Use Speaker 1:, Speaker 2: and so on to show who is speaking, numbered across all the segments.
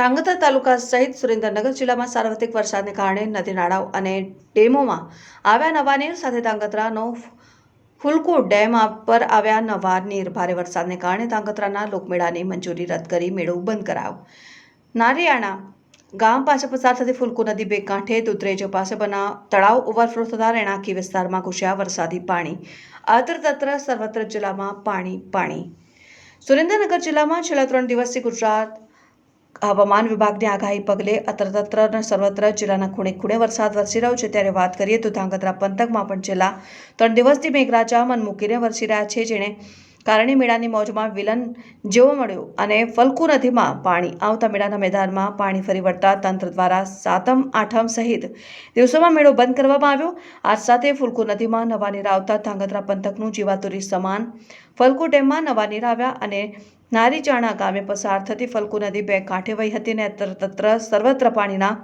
Speaker 1: ધાંગધ્રા તાલુકા સહિત સુરેન્દ્રનગર જિલ્લામાં સાર્વત્રિક વરસાદને કારણે નદી નાળાઓ અને ડેમોમાં આવ્યા નવા નીર સાથે ધાંગધ્રાનો ફુલકો ડેમ પર આવ્યા નવા નીર. ભારે વરસાદને કારણે ધાંગધ્રાના લોકમેળાની મંજૂરી રદ કરી મેળો બંધ કરાયો. નારિયાણા ગામ પાછળ પસાર થતી ફુલકુ નદી બે કાંઠે દુધરેજ પાસે બના તળાવ ઓવરફ્લો થતા રહેણાંકી વિસ્તારમાં ઘૂસ્યા વરસાદી પાણી. અત્ર સર્વત્ર જિલ્લામાં પાણી પાણી. સુરેન્દ્રનગર જિલ્લામાં છેલ્લા ત્રણ દિવસથી ગુજરાત હવામાન વિભાગની આગાહી પગલે અત્ર અને સર્વત્ર જિલ્લાના ખૂણે ખૂણે વરસાદ વરસી રહ્યો છે. ત્યારે વાત કરીએ તો ધાંગધ્રા પંથકમાં પણ છેલ્લા ત્રણ દિવસથી મેઘરાજા મન મૂકીને વરસી રહ્યા છે, જેને કારણે મેળાની મોજમાં વિલન જેવો મળ્યો અને ફલકુ નદીમાં પાણી આવતા મેળાના મેદાનમાં પાણી ફરી વળતા તંત્ર દ્વારા સાતમ, આઠમ સહિત દિવસોમાં મેળો બંધ કરવામાં આવ્યો. આ સાથે ફુલકુ નદીમાં નવા નીર આવતા ધાંગધ્રા પંથકનું જીવાતુરી સમાન ફલકુ ડેમમાં નવા નીર આવ્યા અને નારીચાણા ગામે પસાર થતી ફલકુ નદી બે કાંઠે વહી હતી અને તત્ર સર્વત્ર પાણીના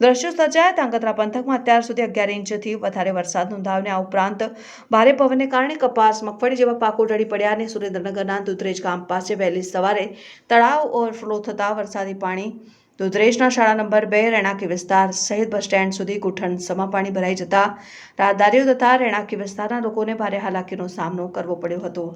Speaker 1: દ્રશ્યો સર્જાયા. તાંગત્રા પંથકમાં અત્યાર સુધી અગિયાર ઇંચથી વધારે વરસાદ નોંધાવ્યો આ ઉપરાંત ભારે પવનને કારણે કપાસ, મગફળી જેવા પાકો ઢળી પડ્યા અને સુરેન્દ્રનગરના દુધરેજ ગામ પાસે વહેલી સવારે તળાવ ઓવરફ્લો થતાં વરસાદી પાણી દુધરેજના શાળા નંબર બે રેણાકી વિસ્તાર સહિત બસ સ્ટેન્ડ સુધી ગુઠણ સમા પાણી ભરાઈ જતા રાહદારીઓ તથા રેણાકી વિસ્તારના લોકોને ભારે હાલાકીનો સામનો કરવો પડ્યો હતો.